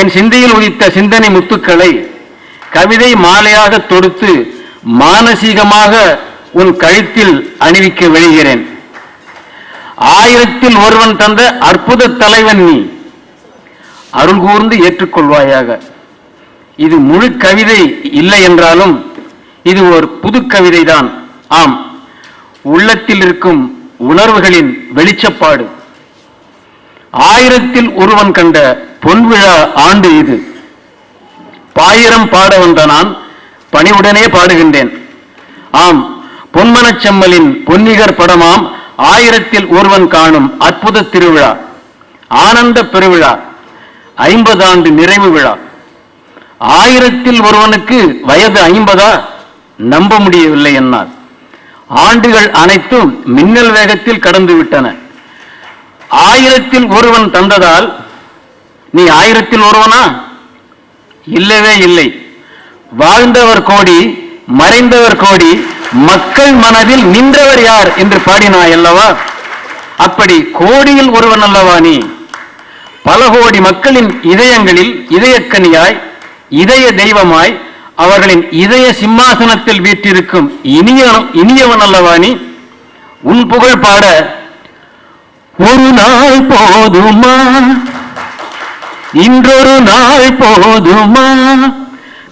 என் சிந்தையில் உதித்த சிந்தனை முத்துக்களை கவிதை மாலையாக தொடுத்து மானசீகமாக உன் கழுத்தில் அணிவிக்க விழுகிறேன். ஆயிரத்தில் ஒருவன் தந்த அற்புத தலைவன் நீ. அருள் கூர்ந்து ஏற்றுக்கொள்வாயாக. இது முழு கவிதை இல்லை என்றாலும் இது ஒரு புது கவிதைதான். ஆம் உள்ளத்தில் இருக்கும் உணர்வுகளின் வெளிச்சப்பாடு. ஆயிரத்தில் ஒருவன் கண்ட பொன்விழா ஆண்டு இது. பாயிரம் பாட வந்த நான் பணிவுடனே பாடுகின்றேன். ஆம் பொன்மனச் செம்மலின் பொன்னிகர் படமாம் ஆயிரத்தில் ஒருவன் காணும் அற்புத திருவிழா ஆனந்த பெருவிழா ஐம்பது ஆண்டு நிறைவு விழா. ஆயிரத்தில் ஒருவனுக்கு வயது ஐம்பதா? நம்ப முடியவில்லை என்னால். ஆண்டுகள் அனைத்தும் மின்னல் வேகத்தில் கடந்து விட்டன. ஆயிரத்தில் ஒருவன் தந்ததால் நீ ஆயிரத்தில் ஒருவனா? இல்லவே இல்லை. வாழ்ந்தவர் கோடி மறைந்தவர் கோடி மக்கள் மனதில் நின்றவர் யார் என்று பாடினாய் அல்லவா அப்படி கோடியில் ஒருவன் அல்லவா நீ? பல கோடி மக்களின் இதயங்களில் இதயக்கனியாய் இதய தெய்வமாய் அவர்களின் இதய சிம்மாசனத்தில் வீற்றிருக்கும் இனிய இனியவன் அல்லவா நீ? உன் புகழ் பாட ஒரு நாள் போதுமா? இன்றொரு நாள் போதுமா?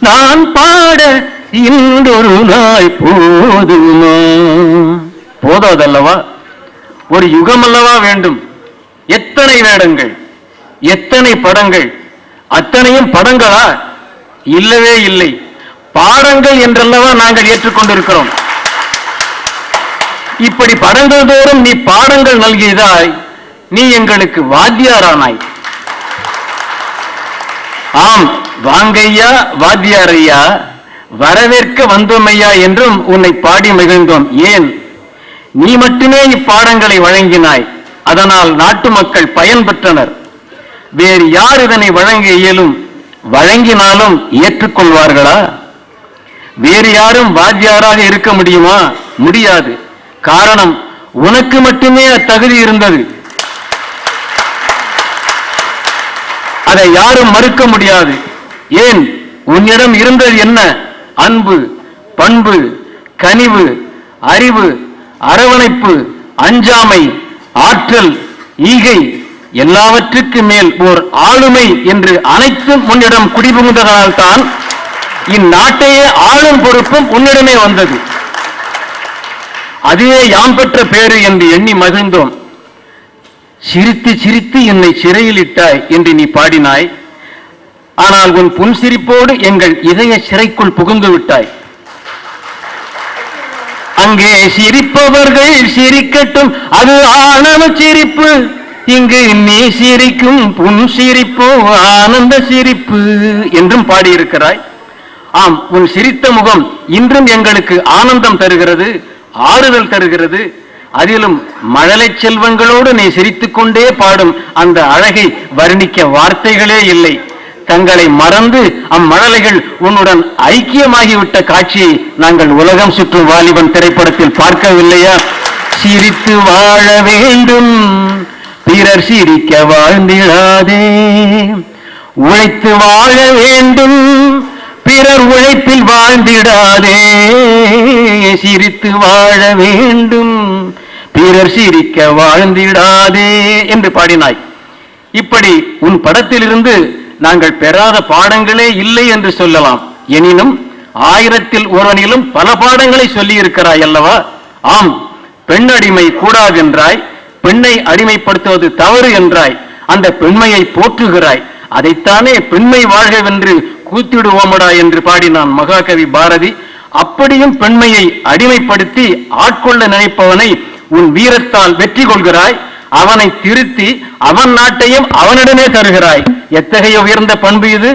நான் பாட இன்றொரு நாள் போதுமா? போதாதல்லவா? ஒரு யுகம் அல்லவா வேண்டும். எத்தனை வேடங்கள் எத்தனை படங்கள் அத்தனையும் படங்களா? இல்லவே இல்லை. பாடங்கள் என்றல்லவா நாங்கள் ஏற்றுக்கொண்டிருக்கிறோம். இப்படி படங்கள் தோறும் நீ பாடங்கள் நல்கியதாய் நீ எங்களுக்கு வாத்தியாரானாய். ஆம் வாங்கையா வாத்தியாரையா வரவேற்க வந்தோமையா என்றும் உன்னை பாடி மகிழ்ந்தோம். ஏன்? நீ மட்டுமே இப்பாடங்களை வழங்கினாய். அதனால் நாட்டு மக்கள் பயன் பெற்றனர் வேறு யார் இதனை வழங்க இயலும்? வழங்கினாலும் ஏற்றுக்கொள்வார்களா? வேறு யாரும் வாத்தியாராக இருக்க முடியுமா? முடியாது. காரணம் உனக்கு மட்டுமே அத்தகுதி இருந்தது. அதை யாரும் மறுக்க முடியாது. ஏன்? உன்னிடம் இருந்தது என்ன? அன்பு பண்பு கனிவு அறிவு அரவணைப்பு அஞ்சாமை ஆற்றல் ஈகை எல்லாவற்றுக்கு மேல் ஓர் ஆளுமை என்று அனைத்தும் உன்னிடம் குடிபுகுந்ததனால் தான் இந்நாட்டையே ஆளும் பொறுப்பும் உன்னிடமே வந்தது. அதுவே யாம் பெற்ற பேரு என்று எண்ணி மகிழ்ந்தோம். சிரித்து சிரித்து என்னை சிறையில் இட்டாய் என்று நீ பாடினாய். ஆனால் உன் புன்சிரிப்போடு எங்கள் இதய சிறைக்குள் புகுந்து விட்டாய். அங்கே சிரிப்பவர்கள் சிரிக்கட்டும் அது ஆணவ சிரிப்பு. இங்கு நீ சிரிக்கும் புன் சிரிப்போ ஆனந்த சிரிப்பு என்றும் பாடியிருக்கிறாய். ஆம் உன் சிரித்த முகம் இன்றும் எங்களுக்கு ஆனந்தம் தருகிறது ஆறுதல் தருகிறது. அதிலும் மழலை செல்வங்களோடு நீ சிரித்துக்கொண்டே பாடும் அந்த அழகை வர்ணிக்க வார்த்தைகளே இல்லை. தங்களை மறந்து அம்மழலைகள் உன்னுடன் ஐக்கியமாகிவிட்ட காட்சியை நாங்கள் உலகம் சுற்றும் வாலிபன் திரைப்படத்தில் பார்க்கவில்லையா? சிரித்து வாழ வேண்டும். பிறர் சிரிக்க வாழ்ந்திடாதே. உழைத்து வாழ வேண்டும். பிறர் உழைப்பில் வாழ்ந்திடாதே. சிரித்து வாழ வேண்டும். பிறர் சீரிக்க வாழ்ந்திடாதே என்று பாடினாய். இப்படி உன் படத்திலிருந்து நாங்கள் பெறாத பாடங்களே இல்லை என்று சொல்லலாம். எனினும் ஆயிரத்தில் ஒருவனிலும் பல பாடங்களை சொல்லி இருக்கிறாய் அல்லவா? ஆம் பெண்ணடிமை கூடாதென்றாய் பெண்ணை அடிமைப்படுத்துவது தவறு என்றாய் அந்த பெண்மையை போற்றுகிறாய். அதைத்தானே பெண்மை வாழ்கவென்று கூத்திடுவோமடா என்று பாடினான் மகாகவி பாரதி. அப்படியும் பெண்மையை அடிமைப்படுத்தி ஆட்கொள்ள நினைப்பவனை உன் வீரத்தால் வெற்றி கொள்கிறாய். அவனை திருத்தி அவன் நாட்டையும் அவனிடமே தருகிறாய். எத்தகைய உயர்ந்த பண்பு இது?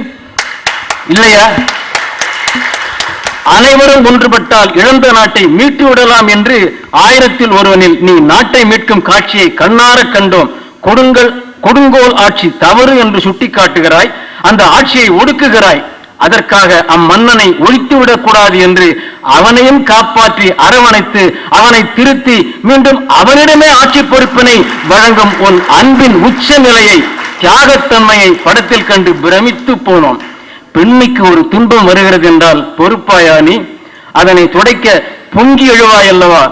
இல்லையா? அனைவரும் ஒன்றுபட்டால் இழந்த நாட்டை மீட்டு விடலாம் என்று ஆயிரத்தில் ஒருவனில் நீ நாட்டை மீட்கும் காட்சியை கண்ணார கண்டோம். கொடுங்கல் கொடுங்கோல் ஆட்சி தவறு என்று சுட்டிக்காட்டுகிறாய். அந்த ஆட்சியை ஒடுக்குகிறாய். அதற்காக அம்மன்னனை ஒழித்து விடக்கூடாது என்று அவனையும் காப்பாற்றி அரவணைத்து அவனை திருத்தி மீண்டும் அவனிடமே ஆட்சி பொறுப்பினை வழங்கும் உன் அன்பின் உச்ச நிலையை தியாகத்தன்மையை படத்தில் கண்டு பிரமித்து போனோம். பெண்மைக்கு ஒரு துன்பம் வருகிறது என்றால் பொறுப்பாயா நீ? அதனை துடைக்க பொங்கி எழுவாய் அல்லவா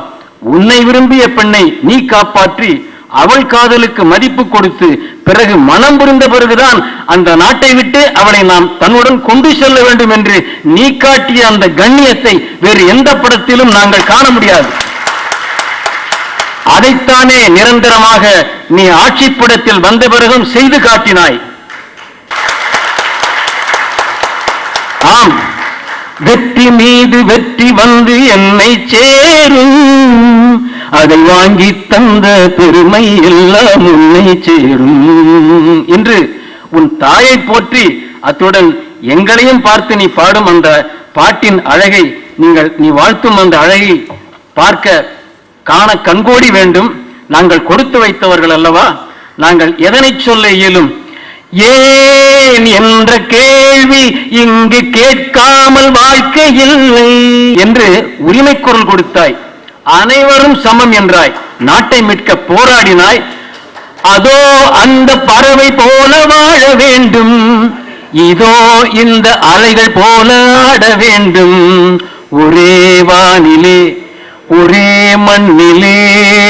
உன்னை விரும்பிய பெண்ணை நீ காப்பாற்றி அவள் காதலுக்கு மதிப்பு கொடுத்து பிறகு மனம் புரிந்த பிறகுதான் அந்த நாட்டை விட்டு அவளை நாம் தன்னுடன் கொண்டு செல்ல வேண்டும் என்று நீ காட்டிய அந்த கண்ணியத்தை வேறு எந்த படத்திலும் நாங்கள் காண முடியாது. அதைத்தானே நிரந்தரமாக நீ ஆட்சிப்படத்தில் வந்த பிறகும் செய்து காட்டினாய். ஆம். வெற்றி மீது வெற்றி வந்து என்னை சேரும். அதை வாங்கி தந்த பெருமை எல்லாம் உன்னை சேரும். என்று உன் தாயை போற்றி அத்துடன் எங்களையும் பார்த்து நீ பாடும் அந்த பாட்டின் அழகை நீங்கள் நீ வாழ்த்தும் அந்த அழகை பார்க்க காண கண்கோடி வேண்டும். நாங்கள் கொடுத்து வைத்தவர்கள் அல்லவா? நாங்கள் எதனை சொல்ல இயலும்? ஏன் என்ற கேள்வி இங்கு கேட்காமல் வாழ்க்கை இல்லை என்று உரிமை குரல் கொடுத்தாய். அனைவரும் சமம் என்றாய். நாட்டை மீட்க போராடினாய். அதோ அந்த பறவை போல வாழ வேண்டும். இதோ இந்த அலைகள் போல ஆட வேண்டும். ஒரே வானிலே ஒரே மண்ணிலே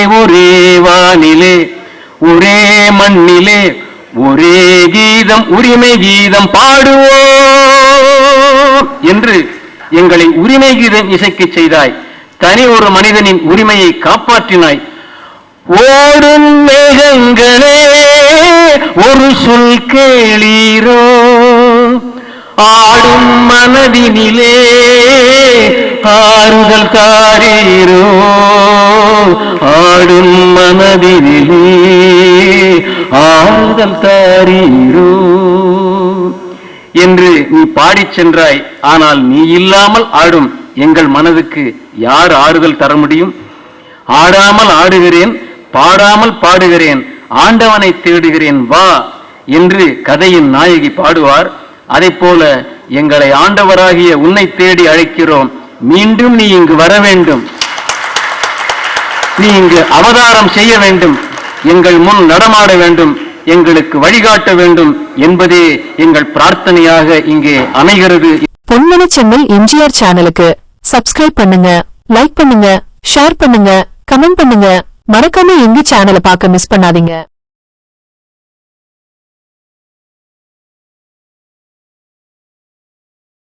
ஒரே வானிலே ஒரே மண்ணிலே ஒரே கீதம் உரிமை கீதம் பாடுவோம் என்று எங்களை உரிமை கீதம் இசைக்கு செய்தாய். தனி ஒரு மனிதனின் உரிமையை காப்பாற்றினாய். ஓடும் மேகங்களே ஒரு சொல் கேளீரோ. ஆடும் மனதினிலே ஆறுதல் தாரீரோ ஆடும் மனதினிலே ஆறுதல் தாரீரோ என்று நீ பாடிச் சென்றாய் ஆனால் நீ இல்லாமல் ஆடும் எங்கள் மனதுக்கு யார் ஆறுதல் தர முடியும்? ஆடாமல் ஆடுகிறேன் பாடாமல் பாடுகிறேன் ஆண்டவனை தேடுகிறேன் வா என்று கதையின் நாயகி பாடுவார். அதை போல எங்களை ஆண்டவராகிய உன்னை தேடி அழைக்கிறோம். மீண்டும் நீ இங்கு வர வேண்டும். நீ இங்கு அவதாரம் செய்ய வேண்டும். எங்கள் முன் நடமாட வேண்டும். எங்களுக்கு வழிகாட்ட வேண்டும் என்பதே எங்கள் பிரார்த்தனையாக இங்கே அமைகிறது. பொன்மன செம்மல் எம்ஜிஆர் சேனலுக்கு சப்ஸ்கிரைப் பண்ணுங்க லைக் பண்ணுங்க ஷேர் பண்ணுங்க கமெண்ட் பண்ணுங்க. மறக்காம எங்க சேனலை பார்க்க மிஸ் பண்ணாதீங்க.